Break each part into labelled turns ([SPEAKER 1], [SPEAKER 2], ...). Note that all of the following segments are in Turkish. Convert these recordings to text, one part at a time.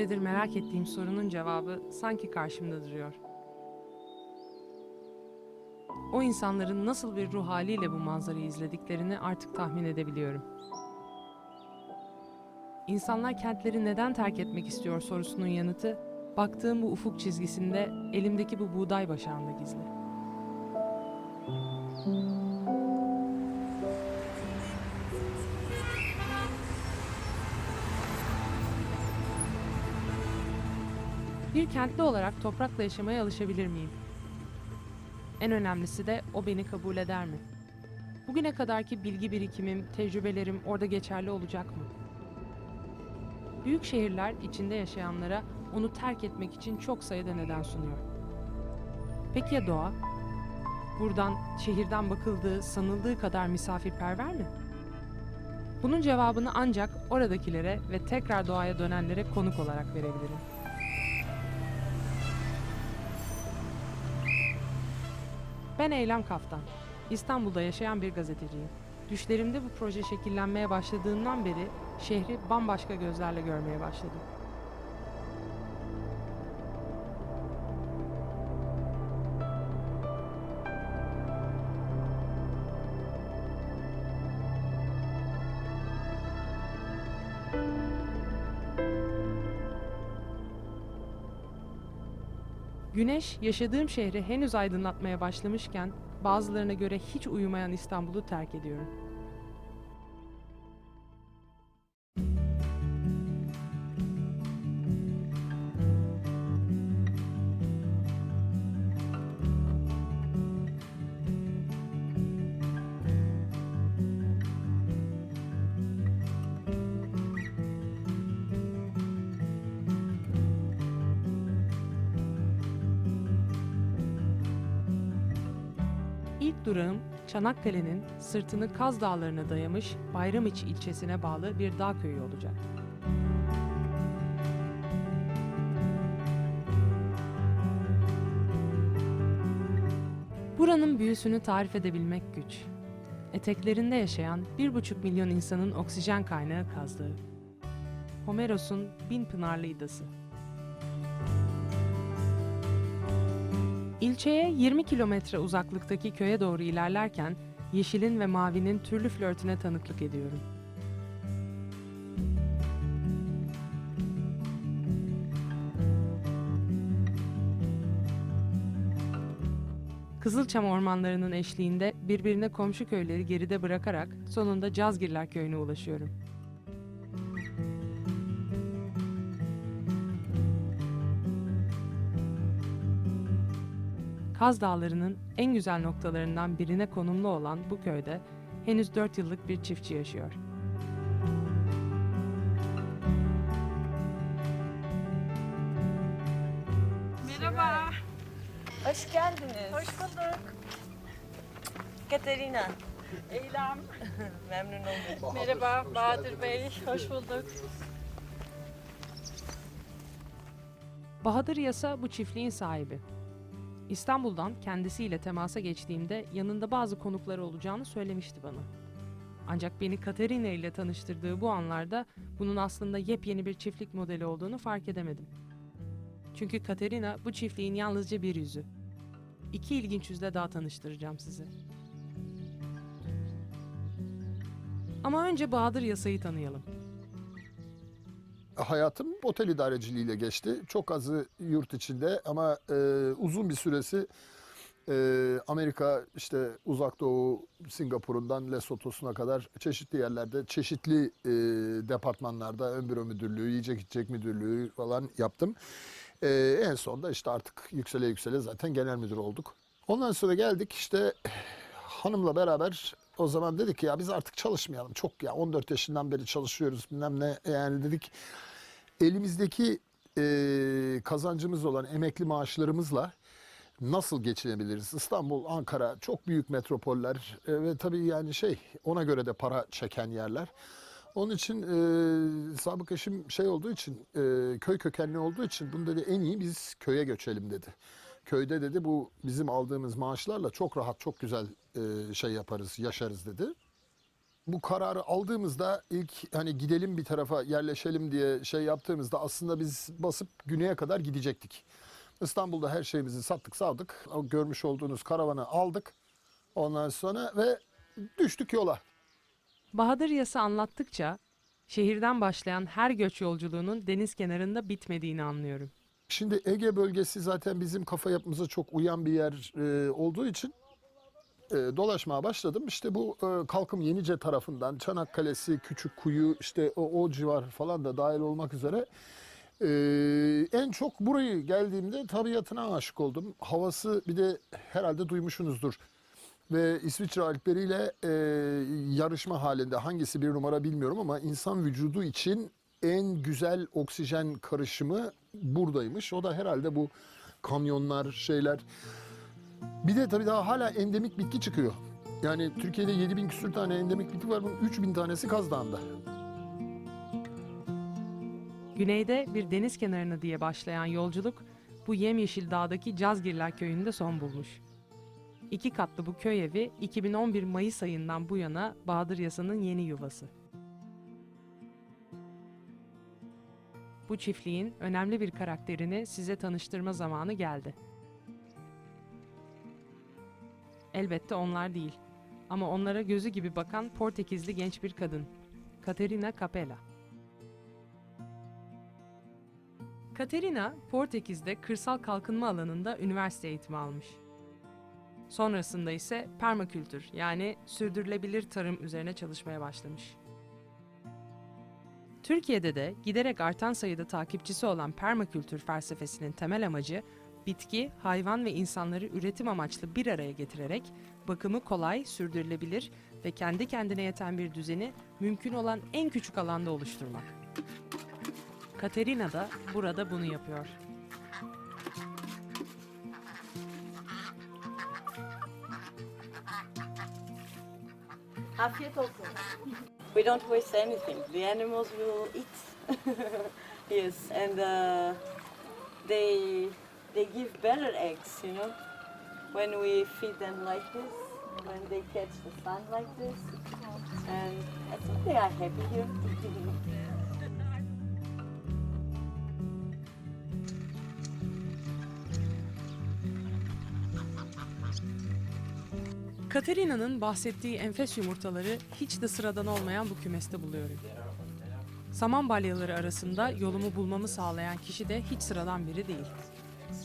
[SPEAKER 1] süredir merak ettiğim sorunun cevabı sanki karşımda duruyor. O insanların nasıl bir ruh haliyle bu manzarayı izlediklerini artık tahmin edebiliyorum. İnsanlar kentleri neden terk etmek istiyor sorusunun yanıtı, baktığım bu ufuk çizgisinde elimdeki bu buğday başağında gizli. Bir kentli olarak toprakla yaşamaya alışabilir miyim? En önemlisi de o beni kabul eder mi? Bugüne kadarki bilgi birikimim, tecrübelerim orada geçerli olacak mı? Büyük şehirler içinde yaşayanlara onu terk etmek için çok sayıda neden sunuyor. Peki ya doğa? Buradan, şehirden bakıldığı, sanıldığı kadar misafirperver mi? Bunun cevabını ancak oradakilere ve tekrar doğaya dönenlere konuk olarak verebilirim. Ben Eylem Kaftan. İstanbul'da yaşayan bir gazeteciyim. Düşlerimde bu proje şekillenmeye başladığından beri şehri bambaşka gözlerle görmeye başladım. Güneş yaşadığım şehri henüz aydınlatmaya başlamışken bazılarına göre hiç uyumayan İstanbul'u terk ediyorum. Çanakkale'nin sırtını Kaz Dağları'na dayamış Bayramiçi ilçesine bağlı bir dağ köyü olacak. Buranın büyüsünü tarif edebilmek güç. Eteklerinde yaşayan bir buçuk milyon insanın oksijen kaynağı Kaz Dağı. Homeros'un Bin Pınarlı İdası. İlçeye 20 kilometre uzaklıktaki köye doğru ilerlerken yeşilin ve mavinin türlü flörtüne tanıklık ediyorum. Kızılçam ormanlarının eşliğinde birbirine komşu köyleri geride bırakarak sonunda Cazgirler köyüne ulaşıyorum. Kaz Dağları'nın en güzel noktalarından birine konumlu olan bu köyde henüz 4 yıllık bir çiftçi yaşıyor.
[SPEAKER 2] Merhaba.
[SPEAKER 3] Hoş geldiniz.
[SPEAKER 2] Hoş bulduk.
[SPEAKER 3] Katerina.
[SPEAKER 2] Eylem.
[SPEAKER 3] Memnun oldum.
[SPEAKER 2] Merhaba Bahadır Bey. Hoş bulduk.
[SPEAKER 1] Bahadır Yasa bu çiftliğin sahibi. İstanbul'dan kendisiyle temasa geçtiğimde yanında bazı konukları olacağını söylemişti bana. Ancak beni Katerina ile tanıştırdığı bu anlarda bunun aslında yepyeni bir çiftlik modeli olduğunu fark edemedim. Çünkü Katerina bu çiftliğin yalnızca bir yüzü. İki ilginç yüzle daha tanıştıracağım sizi. Ama önce Bahadır Yasa'yı tanıyalım.
[SPEAKER 4] Hayatım otel idareciliğiyle geçti. Çok azı yurt içinde ama e, uzun bir süresi e, Amerika işte uzak doğu Singapur'undan Lesotho'suna kadar çeşitli yerlerde çeşitli e, departmanlarda ön büro müdürlüğü, yiyecek içecek müdürlüğü falan yaptım. E, en sonunda işte artık yüksele yüksele zaten genel müdür olduk. Ondan sonra geldik işte hanımla beraber o zaman dedik ki ya biz artık çalışmayalım. Çok ya 14 yaşından beri çalışıyoruz bilmem ne yani dedik elimizdeki e, kazancımız olan emekli maaşlarımızla nasıl geçinebiliriz? İstanbul, Ankara çok büyük metropoller e, ve tabii yani şey ona göre de para çeken yerler. Onun için e, sabık eşim şey olduğu için e, köy kökenli olduğu için bunu dedi en iyi biz köye göçelim dedi. Köyde dedi bu bizim aldığımız maaşlarla çok rahat çok güzel e, şey yaparız yaşarız dedi. Bu kararı aldığımızda ilk hani gidelim bir tarafa yerleşelim diye şey yaptığımızda aslında biz basıp güneye kadar gidecektik. İstanbul'da her şeyimizi sattık savdık. O görmüş olduğunuz karavanı aldık. Ondan sonra ve düştük yola.
[SPEAKER 1] Bahadır Yası anlattıkça şehirden başlayan her göç yolculuğunun deniz kenarında bitmediğini anlıyorum.
[SPEAKER 4] Şimdi Ege bölgesi zaten bizim kafa yapımıza çok uyan bir yer e, olduğu için e, dolaşmaya başladım. İşte bu e, Kalkım Yenice tarafından Çanakkale'si, Küçük Kuyu işte o, o civar falan da dahil olmak üzere e, en çok burayı geldiğimde tabiatına aşık oldum. Havası bir de herhalde duymuşsunuzdur. Ve İsviçre Alpleri ile e, yarışma halinde hangisi bir numara bilmiyorum ama insan vücudu için en güzel oksijen karışımı buradaymış. O da herhalde bu kamyonlar, şeyler. Bir de tabii daha hala endemik bitki çıkıyor. Yani Türkiye'de 7000 küsür tane endemik bitki var. Bunun 3000 tanesi Kaz Dağı'nda.
[SPEAKER 1] Güneyde bir deniz kenarına diye başlayan yolculuk bu yemyeşil dağdaki Cazgirler köyünde son bulmuş. İki katlı bu köy evi 2011 Mayıs ayından bu yana Bahadır Yasa'nın yeni yuvası. Bu çiftliğin önemli bir karakterini size tanıştırma zamanı geldi. Elbette onlar değil. Ama onlara gözü gibi bakan Portekizli genç bir kadın. Caterina Capella. Katerina, Portekiz'de kırsal kalkınma alanında üniversite eğitimi almış. Sonrasında ise permakültür yani sürdürülebilir tarım üzerine çalışmaya başlamış. Türkiye'de de giderek artan sayıda takipçisi olan permakültür felsefesinin temel amacı bitki, hayvan ve insanları üretim amaçlı bir araya getirerek bakımı kolay, sürdürülebilir ve kendi kendine yeten bir düzeni mümkün olan en küçük alanda oluşturmak. Katerina da burada bunu yapıyor.
[SPEAKER 3] Afiyet olsun. We don't waste anything. The animals will eat. yes, and uh, they they give better eggs, you know, when we feed them like this, when they catch the sun like this, and I think they are happy here.
[SPEAKER 1] Katerina'nın bahsettiği enfes yumurtaları hiç de sıradan olmayan bu kümeste buluyorum. Saman balyaları arasında yolumu bulmamı sağlayan kişi de hiç sıradan biri değil.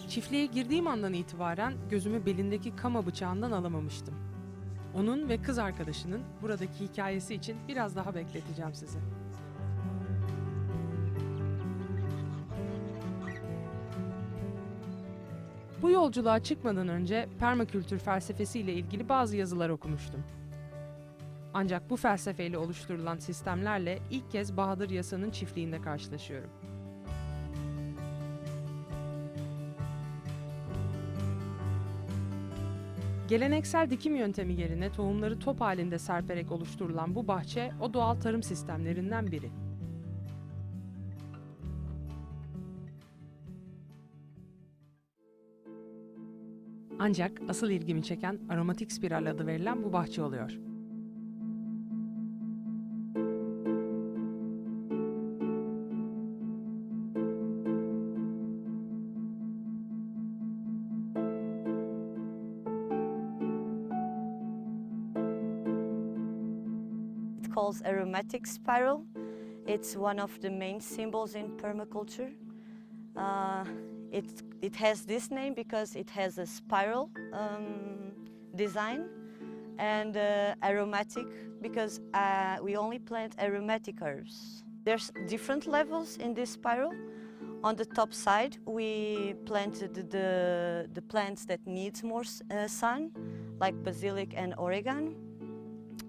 [SPEAKER 1] Çiftliğe girdiğim andan itibaren gözümü belindeki kama bıçağından alamamıştım. Onun ve kız arkadaşının buradaki hikayesi için biraz daha bekleteceğim sizi. Bu yolculuğa çıkmadan önce permakültür felsefesiyle ilgili bazı yazılar okumuştum. Ancak bu felsefeyle oluşturulan sistemlerle ilk kez Bahadır Yasa'nın çiftliğinde karşılaşıyorum. Geleneksel dikim yöntemi yerine tohumları top halinde serperek oluşturulan bu bahçe o doğal tarım sistemlerinden biri. Ancak asıl ilgimi çeken aromatik spiral adı verilen bu bahçe oluyor.
[SPEAKER 3] It calls aromatic spiral. It's one of the main symbols in permaculture. Uh, it, it has this name because it has a spiral um, design and uh, aromatic because uh, we only plant aromatic herbs. There's different levels in this spiral. On the top side, we planted the, the plants that need more uh, sun, like basilic and oregano.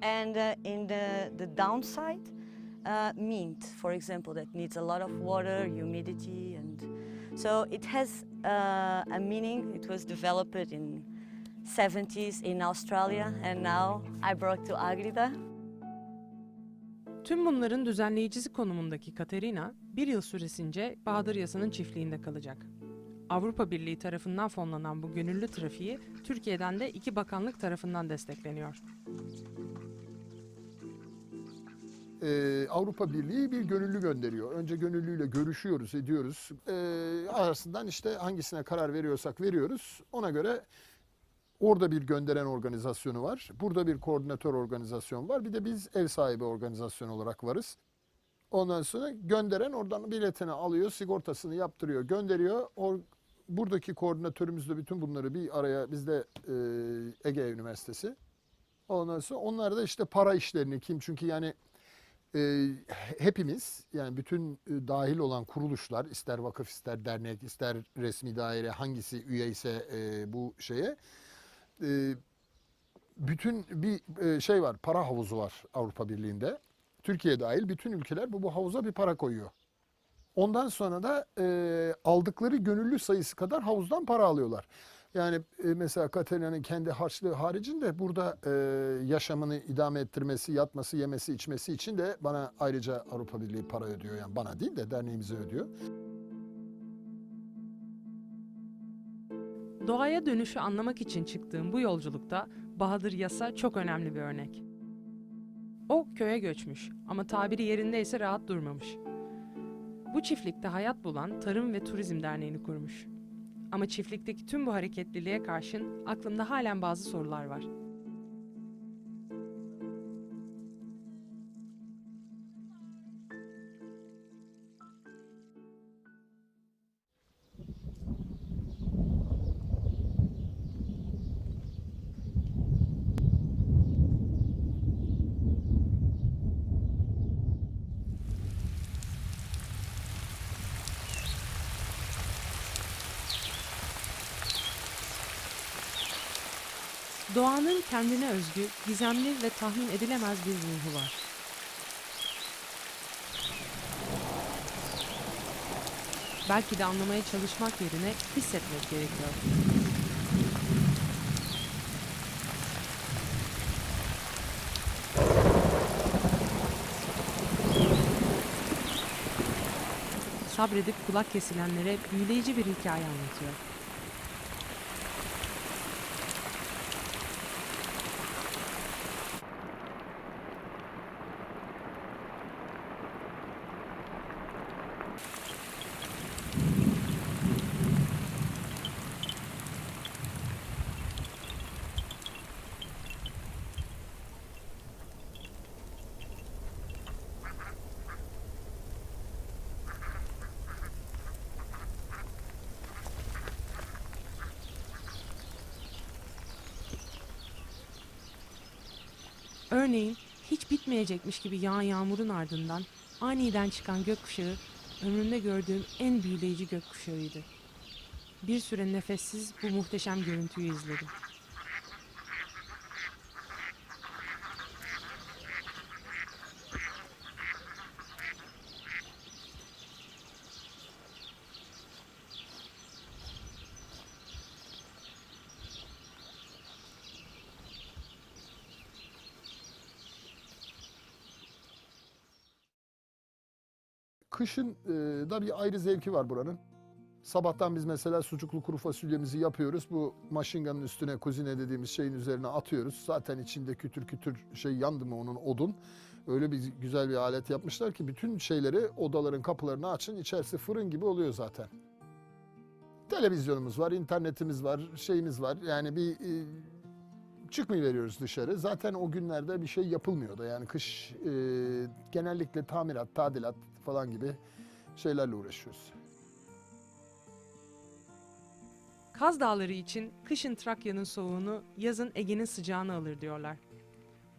[SPEAKER 3] and uh, in the, the downside, uh, mint, for example, that needs a lot of water, humidity, and so it has uh, a meaning. It was developed in 70s in Australia, and now I brought to Agrida.
[SPEAKER 1] Tüm bunların düzenleyicisi konumundaki Katerina, bir yıl süresince Bahadır Yasa'nın çiftliğinde kalacak. Avrupa Birliği tarafından fonlanan bu gönüllü trafiği Türkiye'den de iki bakanlık tarafından destekleniyor.
[SPEAKER 4] E, Avrupa Birliği bir gönüllü gönderiyor. Önce gönüllüyle görüşüyoruz, ediyoruz. E, arasından işte hangisine karar veriyorsak veriyoruz. Ona göre orada bir gönderen organizasyonu var. Burada bir koordinatör organizasyon var. Bir de biz ev sahibi organizasyon olarak varız. Ondan sonra gönderen oradan biletini alıyor, sigortasını yaptırıyor, gönderiyor. O, buradaki koordinatörümüz de bütün bunları bir araya bizde e, Ege Üniversitesi. Ondan sonra onlar da işte para işlerini kim çünkü yani e, hepimiz yani bütün e, dahil olan kuruluşlar ister vakıf ister dernek ister resmi daire hangisi üye ise e, bu şeye e, bütün bir e, şey var para havuzu var Avrupa Birliği'nde. Türkiye dahil bütün ülkeler bu, bu havuza bir para koyuyor. Ondan sonra da e, aldıkları gönüllü sayısı kadar havuzdan para alıyorlar. Yani e, mesela Katerina'nın kendi harçlığı haricinde burada e, yaşamını idame ettirmesi, yatması, yemesi, içmesi için de bana ayrıca Avrupa Birliği para ödüyor. Yani bana değil de derneğimize ödüyor.
[SPEAKER 1] Doğaya dönüşü anlamak için çıktığım bu yolculukta Bahadır Yasa çok önemli bir örnek. O köye göçmüş ama tabiri yerindeyse rahat durmamış. Bu çiftlikte hayat bulan Tarım ve Turizm Derneği'ni kurmuş. Ama çiftlikteki tüm bu hareketliliğe karşın aklımda halen bazı sorular var. Doğanın kendine özgü, gizemli ve tahmin edilemez bir ruhu var. Belki de anlamaya çalışmak yerine hissetmek gerekiyor. Sabredip kulak kesilenlere büyüleyici bir hikaye anlatıyor. Örneğin hiç bitmeyecekmiş gibi yağan yağmurun ardından aniden çıkan gökkuşağı ömrümde gördüğüm en büyüleyici gökkuşağıydı. Bir süre nefessiz bu muhteşem görüntüyü izledim.
[SPEAKER 4] Kışın e, da bir ayrı zevki var buranın. Sabahtan biz mesela sucuklu kuru fasulyemizi yapıyoruz. Bu maşinganın üstüne kuzine dediğimiz şeyin üzerine atıyoruz. Zaten içinde kütür kütür şey yandı mı onun odun. Öyle bir güzel bir alet yapmışlar ki bütün şeyleri odaların kapılarını açın. içerisi fırın gibi oluyor zaten. Televizyonumuz var, internetimiz var, şeyimiz var. Yani bir e, çıkmayı veriyoruz dışarı. Zaten o günlerde bir şey yapılmıyordu. Yani kış e, genellikle tamirat, tadilat falan gibi şeylerle uğraşıyoruz.
[SPEAKER 1] Kaz Dağları için kışın Trakya'nın soğuğunu, yazın Ege'nin sıcağını alır diyorlar.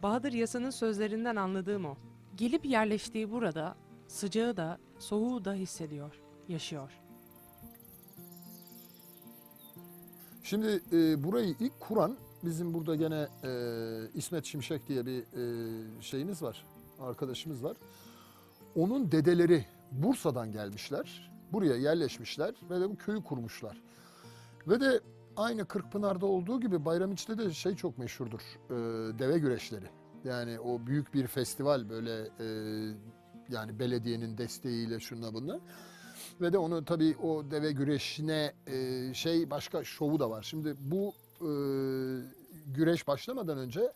[SPEAKER 1] Bahadır Yasa'nın sözlerinden anladığım o. Gelip yerleştiği burada sıcağı da soğuğu da hissediyor, yaşıyor.
[SPEAKER 4] Şimdi e, burayı ilk kuran bizim burada gene e, İsmet Şimşek diye bir e, şeyimiz var, arkadaşımız var. Onun dedeleri Bursa'dan gelmişler, buraya yerleşmişler ve de bu köyü kurmuşlar. Ve de aynı Kırkpınar'da olduğu gibi Bayramiç'te de şey çok meşhurdur, e, deve güreşleri. Yani o büyük bir festival böyle e, yani belediyenin desteğiyle şunla bunla. Ve de onu tabii o deve güreşine e, şey başka şovu da var. Şimdi bu e, güreş başlamadan önce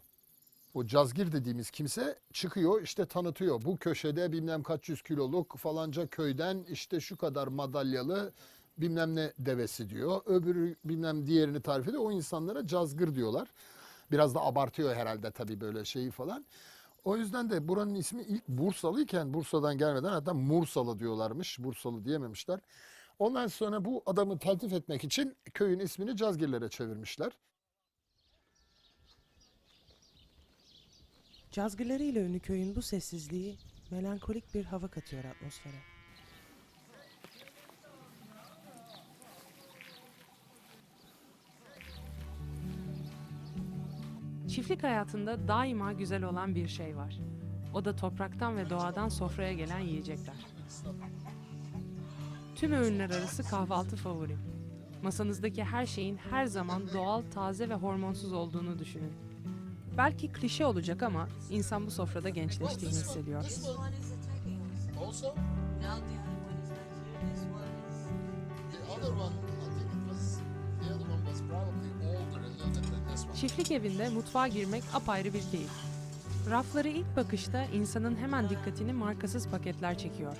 [SPEAKER 4] o cazgir dediğimiz kimse çıkıyor işte tanıtıyor. Bu köşede bilmem kaç yüz kiloluk falanca köyden işte şu kadar madalyalı bilmem ne devesi diyor. Öbürü bilmem diğerini tarif ediyor. O insanlara cazgır diyorlar. Biraz da abartıyor herhalde tabii böyle şeyi falan. O yüzden de buranın ismi ilk Bursalıyken Bursa'dan gelmeden hatta Mursalı diyorlarmış. Bursalı diyememişler. Ondan sonra bu adamı teltif etmek için köyün ismini Cazgirlere çevirmişler.
[SPEAKER 5] Cazgırlarıyla ünlü köyün bu sessizliği melankolik bir hava katıyor atmosfere.
[SPEAKER 1] Çiftlik hayatında daima güzel olan bir şey var. O da topraktan ve doğadan sofraya gelen yiyecekler. Tüm öğünler arası kahvaltı favorim. Masanızdaki her şeyin her zaman doğal, taze ve hormonsuz olduğunu düşünün. Belki klişe olacak ama insan bu sofrada gençleştiğini hissediyor. Çiftlik evinde mutfağa girmek apayrı bir keyif. Rafları ilk bakışta insanın hemen dikkatini markasız paketler çekiyor.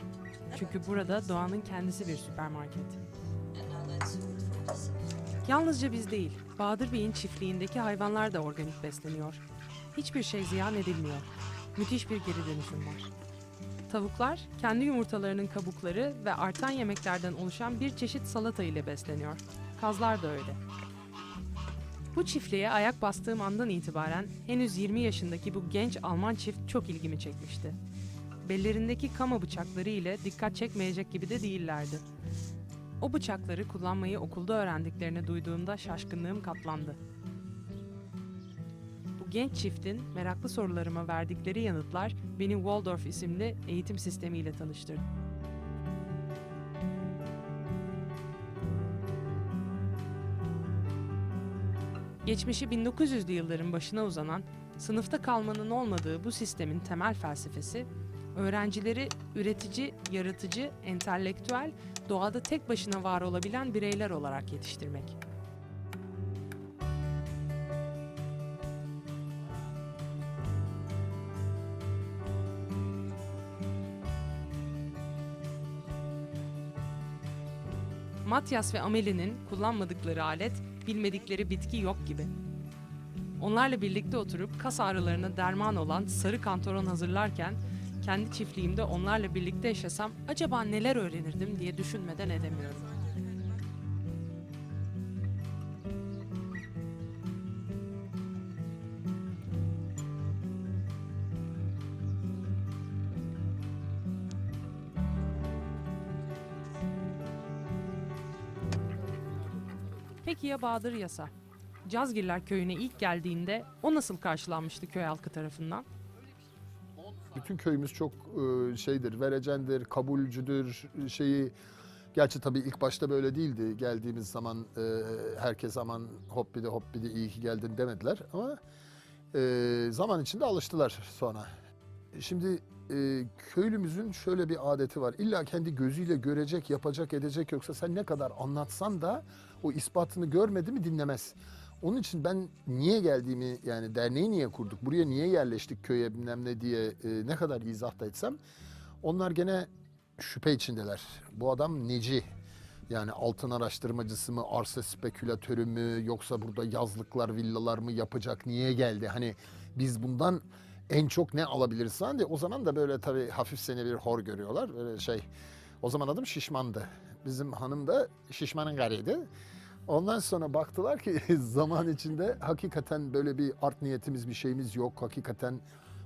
[SPEAKER 1] Çünkü burada doğanın kendisi bir süpermarket. Yalnızca biz değil, Bahadır Bey'in çiftliğindeki hayvanlar da organik besleniyor. Hiçbir şey ziyan edilmiyor. Müthiş bir geri dönüşüm var. Tavuklar, kendi yumurtalarının kabukları ve artan yemeklerden oluşan bir çeşit salata ile besleniyor. Kazlar da öyle. Bu çiftliğe ayak bastığım andan itibaren henüz 20 yaşındaki bu genç Alman çift çok ilgimi çekmişti. Bellerindeki kama bıçakları ile dikkat çekmeyecek gibi de değillerdi. O bıçakları kullanmayı okulda öğrendiklerini duyduğumda şaşkınlığım katlandı. Bu genç çiftin meraklı sorularıma verdikleri yanıtlar beni Waldorf isimli eğitim sistemiyle tanıştırdı. Geçmişi 1900'lü yılların başına uzanan, sınıfta kalmanın olmadığı bu sistemin temel felsefesi, öğrencileri üretici, yaratıcı, entelektüel, doğada tek başına var olabilen bireyler olarak yetiştirmek. Matyas ve Amelie'nin kullanmadıkları alet, bilmedikleri bitki yok gibi. Onlarla birlikte oturup kas ağrılarına derman olan sarı kantaron hazırlarken kendi çiftliğimde onlarla birlikte yaşasam acaba neler öğrenirdim diye düşünmeden edemiyorum. Peki ya Bahadır Yasa? Cazgirler köyüne ilk geldiğinde o nasıl karşılanmıştı köy halkı tarafından?
[SPEAKER 4] Bütün köyümüz çok e, şeydir, verecendir, kabulcüdür şeyi. Gerçi tabii ilk başta böyle değildi. Geldiğimiz zaman e, herkes aman hoppidi hoppidi iyi ki geldin demediler. Ama e, zaman içinde alıştılar sonra. Şimdi e, köylümüzün şöyle bir adeti var. İlla kendi gözüyle görecek, yapacak, edecek yoksa sen ne kadar anlatsan da o ispatını görmedi mi dinlemez. Onun için ben niye geldiğimi yani derneği niye kurduk, buraya niye yerleştik köye bilmem ne diye e, ne kadar izah da etsem onlar gene şüphe içindeler. Bu adam neci? Yani altın araştırmacısı mı, arsa spekülatörü mü yoksa burada yazlıklar, villalar mı yapacak, niye geldi? Hani biz bundan en çok ne alabiliriz falan diye. O zaman da böyle tabii hafif seni bir hor görüyorlar. Böyle şey, o zaman adım Şişman'dı. Bizim hanım da Şişman'ın garıydı. Ondan sonra baktılar ki zaman içinde hakikaten böyle bir art niyetimiz bir şeyimiz yok. Hakikaten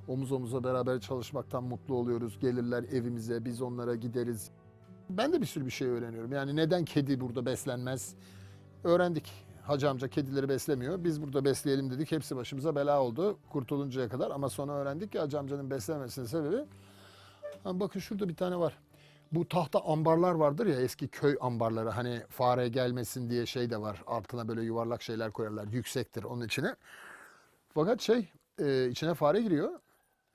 [SPEAKER 4] omuz omuza beraber çalışmaktan mutlu oluyoruz. Gelirler evimize biz onlara gideriz. Ben de bir sürü bir şey öğreniyorum. Yani neden kedi burada beslenmez? Öğrendik. Hacı amca kedileri beslemiyor. Biz burada besleyelim dedik. Hepsi başımıza bela oldu kurtuluncaya kadar. Ama sonra öğrendik ki Hacı amcanın beslenmesinin sebebi... Bakın şurada bir tane var. Bu tahta ambarlar vardır ya eski köy ambarları hani fare gelmesin diye şey de var. Altına böyle yuvarlak şeyler koyarlar. Yüksektir onun içine. Fakat şey e, içine fare giriyor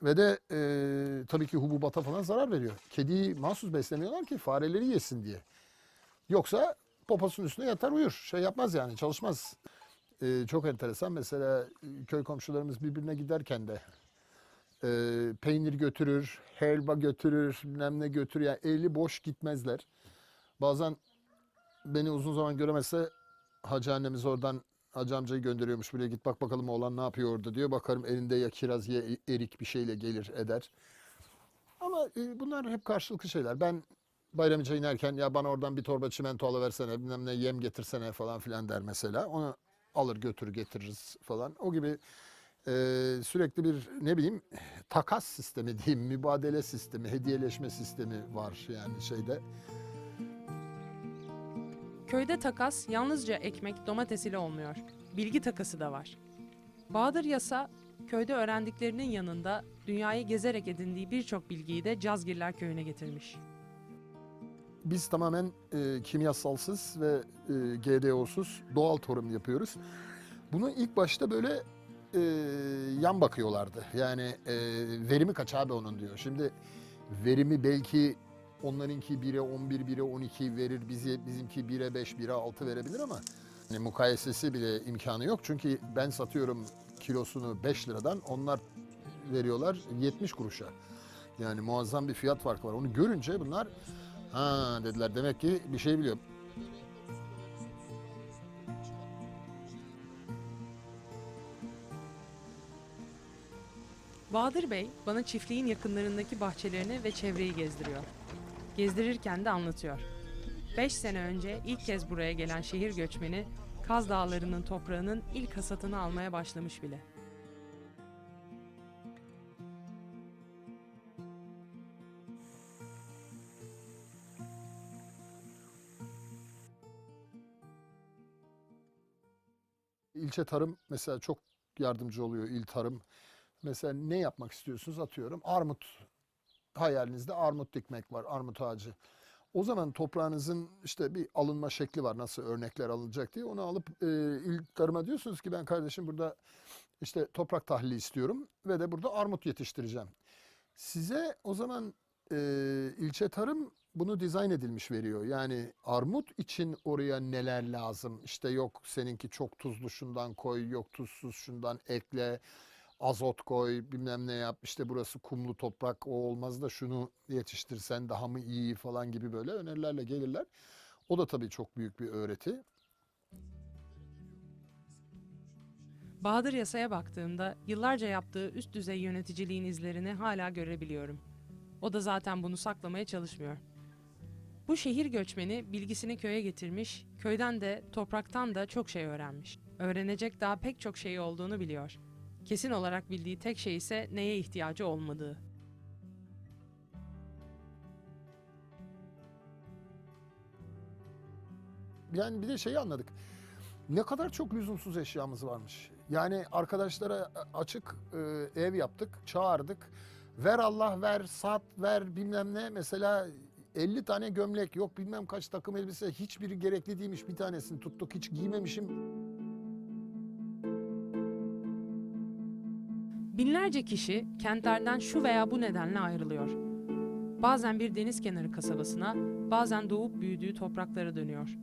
[SPEAKER 4] ve de e, tabii ki hububata falan zarar veriyor. Kediyi mahsus beslemiyorlar ki fareleri yesin diye. Yoksa poposunun üstüne yatar uyur. Şey yapmaz yani çalışmaz. e, çok enteresan. Mesela e, köy komşularımız birbirine giderken de e, peynir götürür, helva götürür, bilmem ne götürür. Yani eli boş gitmezler. Bazen beni uzun zaman göremezse hacı annemiz oradan hacı amcayı gönderiyormuş buraya git bak bakalım oğlan ne yapıyor orada diyor. Bakarım elinde ya kiraz ya erik bir şeyle gelir eder. Ama e, bunlar hep karşılıklı şeyler. Ben Bayramiç'e inerken ya bana oradan bir torba çimento alıversene bilmem ne yem getirsene falan filan der mesela. Onu alır götür getiririz falan. O gibi e, sürekli bir ne bileyim takas sistemi diyeyim, mübadele sistemi, hediyeleşme sistemi var yani şeyde.
[SPEAKER 1] Köyde takas yalnızca ekmek, domates ile olmuyor. Bilgi takası da var. Bahadır Yasa, köyde öğrendiklerinin yanında dünyayı gezerek edindiği birçok bilgiyi de Cazgirler köyüne getirmiş.
[SPEAKER 4] Biz tamamen e, kimyasalsız ve e, GDO'suz doğal tohum yapıyoruz. Bunu ilk başta böyle e, yan bakıyorlardı. Yani e, verimi kaç abi onun diyor. Şimdi verimi belki onlarınki 1'e 11, 1'e 12 verir. Bizi, bizimki 1'e 5, 1'e 6 verebilir ama hani mukayesesi bile imkanı yok. Çünkü ben satıyorum kilosunu 5 liradan onlar veriyorlar 70 kuruşa. Yani muazzam bir fiyat farkı var. Onu görünce bunlar Ha dediler demek ki bir şey biliyor.
[SPEAKER 1] Bahadır Bey bana çiftliğin yakınlarındaki bahçelerini ve çevreyi gezdiriyor. Gezdirirken de anlatıyor. 5 sene önce ilk kez buraya gelen şehir göçmeni Kaz Dağları'nın toprağının ilk hasatını almaya başlamış bile.
[SPEAKER 4] İlçe tarım mesela çok yardımcı oluyor il tarım. Mesela ne yapmak istiyorsunuz atıyorum armut. Hayalinizde armut dikmek var, armut ağacı. O zaman toprağınızın işte bir alınma şekli var nasıl örnekler alınacak diye. Onu alıp e, il tarıma diyorsunuz ki ben kardeşim burada işte toprak tahlili istiyorum ve de burada armut yetiştireceğim. Size o zaman e, ilçe tarım bunu dizayn edilmiş veriyor. Yani armut için oraya neler lazım? İşte yok seninki çok tuzlu şundan koy, yok tuzsuz şundan ekle, azot koy, bilmem ne yap. İşte burası kumlu toprak, o olmaz da şunu yetiştirsen daha mı iyi falan gibi böyle önerilerle gelirler. O da tabii çok büyük bir öğreti.
[SPEAKER 1] Bahadır Yasa'ya baktığımda yıllarca yaptığı üst düzey yöneticiliğin izlerini hala görebiliyorum. O da zaten bunu saklamaya çalışmıyor. Bu şehir göçmeni bilgisini köye getirmiş, köyden de topraktan da çok şey öğrenmiş. Öğrenecek daha pek çok şey olduğunu biliyor. Kesin olarak bildiği tek şey ise neye ihtiyacı olmadığı.
[SPEAKER 4] Yani bir de şeyi anladık. Ne kadar çok lüzumsuz eşyamız varmış. Yani arkadaşlara açık e, ev yaptık, çağırdık. Ver Allah ver, sat ver bilmem ne. Mesela 50 tane gömlek yok bilmem kaç takım elbise hiçbiri gerekli değilmiş bir tanesini tuttuk hiç giymemişim.
[SPEAKER 1] Binlerce kişi kentlerden şu veya bu nedenle ayrılıyor. Bazen bir deniz kenarı kasabasına, bazen doğup büyüdüğü topraklara dönüyor.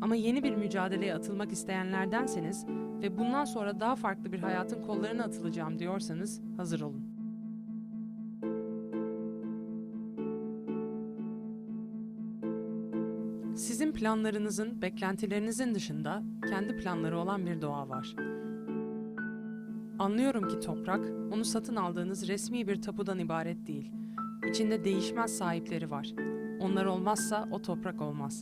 [SPEAKER 1] Ama yeni bir mücadeleye atılmak isteyenlerdenseniz ve bundan sonra daha farklı bir hayatın kollarına atılacağım diyorsanız hazır olun. Sizin planlarınızın, beklentilerinizin dışında kendi planları olan bir doğa var. Anlıyorum ki toprak, onu satın aldığınız resmi bir tapudan ibaret değil. İçinde değişmez sahipleri var. Onlar olmazsa o toprak olmaz.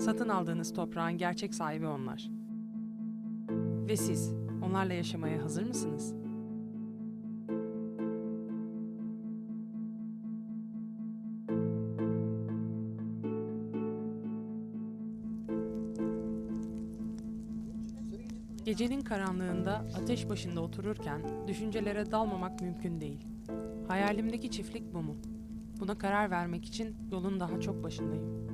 [SPEAKER 1] Satın aldığınız toprağın gerçek sahibi onlar. Ve siz, onlarla yaşamaya hazır mısınız? Gecenin karanlığında ateş başında otururken düşüncelere dalmamak mümkün değil. Hayalimdeki çiftlik bu mu? Buna karar vermek için yolun daha çok başındayım.